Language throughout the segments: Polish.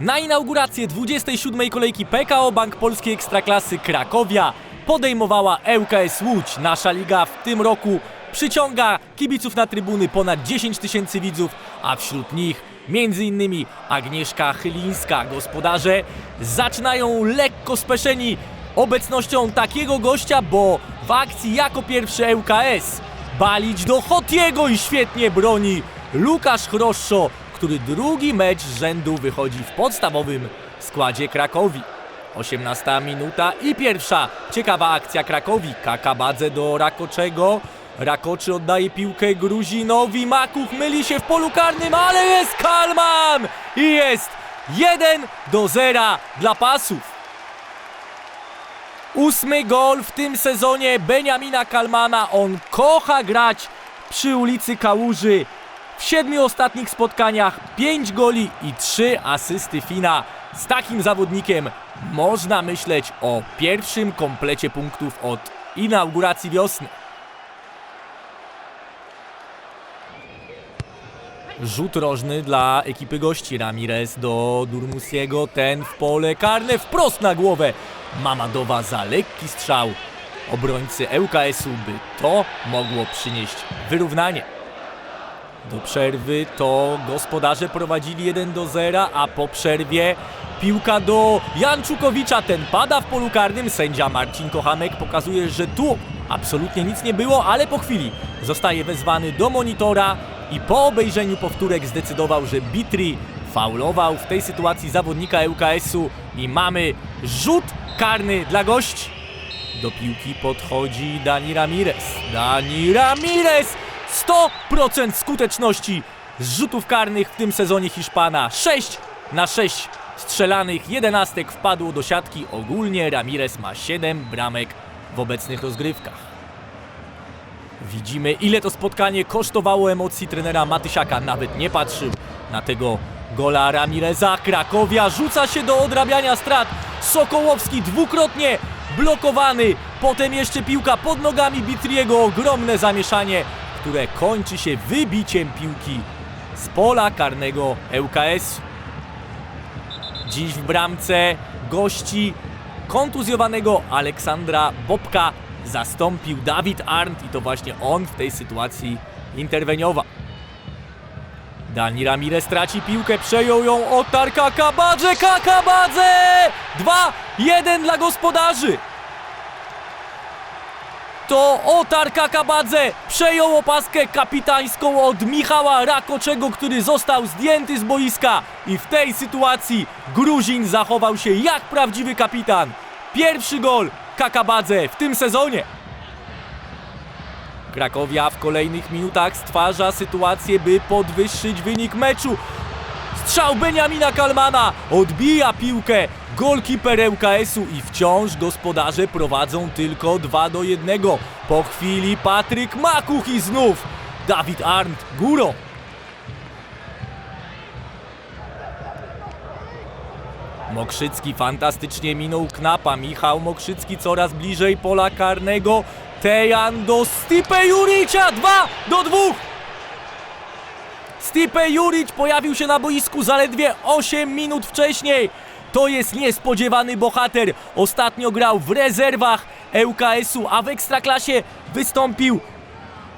Na inaugurację 27. kolejki PKO Bank Polskiej Ekstraklasy Krakowia podejmowała ŁKS Łódź. Nasza liga w tym roku przyciąga kibiców na trybuny ponad 10 tysięcy widzów, a wśród nich m.in. Agnieszka Chylińska. Gospodarze zaczynają lekko speszeni obecnością takiego gościa, bo w akcji jako pierwszy ŁKS balić do Hotiego i świetnie broni Łukasz Chroszczo, który drugi mecz z rzędu wychodzi w podstawowym składzie Krakowi. 18 minuta i pierwsza ciekawa akcja Krakowi. Kakabadze do Rakoczego. Rakoczy oddaje piłkę Gruzinowi. Makuch myli się w polu karnym, ale jest Kalman! I jest 1 do 0 dla pasów. Ósmy gol w tym sezonie Beniamina Kalmana. On kocha grać przy ulicy Kałuży. W siedmiu ostatnich spotkaniach 5 goli i 3 asysty Fina. Z takim zawodnikiem można myśleć o pierwszym komplecie punktów od inauguracji wiosny. Rzut rożny dla ekipy gości. Ramirez do Durmusiego. Ten w pole karne wprost na głowę. Mamadowa za lekki strzał. Obrońcy ŁKS-u by to mogło przynieść wyrównanie. Do przerwy to gospodarze prowadzili 1 do 0, a po przerwie piłka do Janczukowicza. Ten pada w polu karnym. Sędzia Marcin Kochamek pokazuje, że tu absolutnie nic nie było, ale po chwili zostaje wezwany do monitora i po obejrzeniu powtórek zdecydował, że Bitri faulował w tej sytuacji zawodnika ŁKS-u i mamy rzut karny dla gości. Do piłki podchodzi Dani Ramirez. Dani Ramirez! 100% skuteczności z rzutów karnych w tym sezonie Hiszpana. 6 na 6 strzelanych, 11 wpadło do siatki. Ogólnie Ramirez ma 7 bramek w obecnych rozgrywkach. Widzimy ile to spotkanie kosztowało emocji trenera Matysiaka. Nawet nie patrzył na tego gola Ramireza. Krakowia rzuca się do odrabiania strat. Sokołowski dwukrotnie blokowany. Potem jeszcze piłka pod nogami Bitriego. Ogromne zamieszanie, które kończy się wybiciem piłki z pola karnego ŁKS. Dziś w bramce gości kontuzjowanego Aleksandra Bobka zastąpił Dawid Arndt i to właśnie on w tej sytuacji interweniował. Dani Ramirez traci piłkę, przejął ją Otar Kakabadze, Kakabadze! 2-1 dla gospodarzy! To Otar Kakabadze przejął opaskę kapitańską od Michała Rakoczego, który został zdjęty z boiska i w tej sytuacji Gruzin zachował się jak prawdziwy kapitan. Pierwszy gol Kakabadze w tym sezonie. Krakowia w kolejnych minutach stwarza sytuację, by podwyższyć wynik meczu. Strzał Beniamina Kalmana odbija piłkę. Golkiper ŁKS-u i wciąż gospodarze prowadzą tylko 2 do 1. Po chwili Patryk Makuch i znów Dawid Arndt górą. Mokrzycki fantastycznie minął Knapa. Michał Mokrzycki coraz bliżej pola karnego. Tejan do Stipe Juricza 2 do 2. Stipe Juric pojawił się na boisku zaledwie 8 minut wcześniej. To jest niespodziewany bohater. Ostatnio grał w rezerwach ŁKS-u, a w Ekstraklasie wystąpił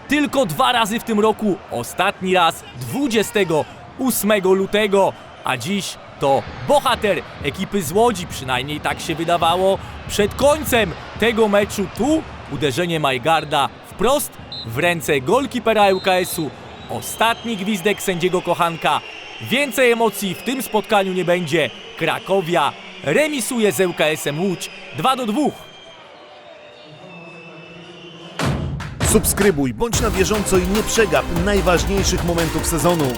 tylko dwa razy w tym roku. Ostatni raz 28 lutego, a dziś to bohater ekipy z Łodzi, przynajmniej tak się wydawało przed końcem tego meczu. Tu uderzenie Majgarda wprost w ręce golkipera ŁKS-u. Ostatni gwizdek sędziego Kochanka. Więcej emocji w tym spotkaniu nie będzie. Krakowia remisuje z ŁKS-em Łódź 2 do 2. Subskrybuj, bądź na bieżąco i nie przegap najważniejszych momentów sezonu.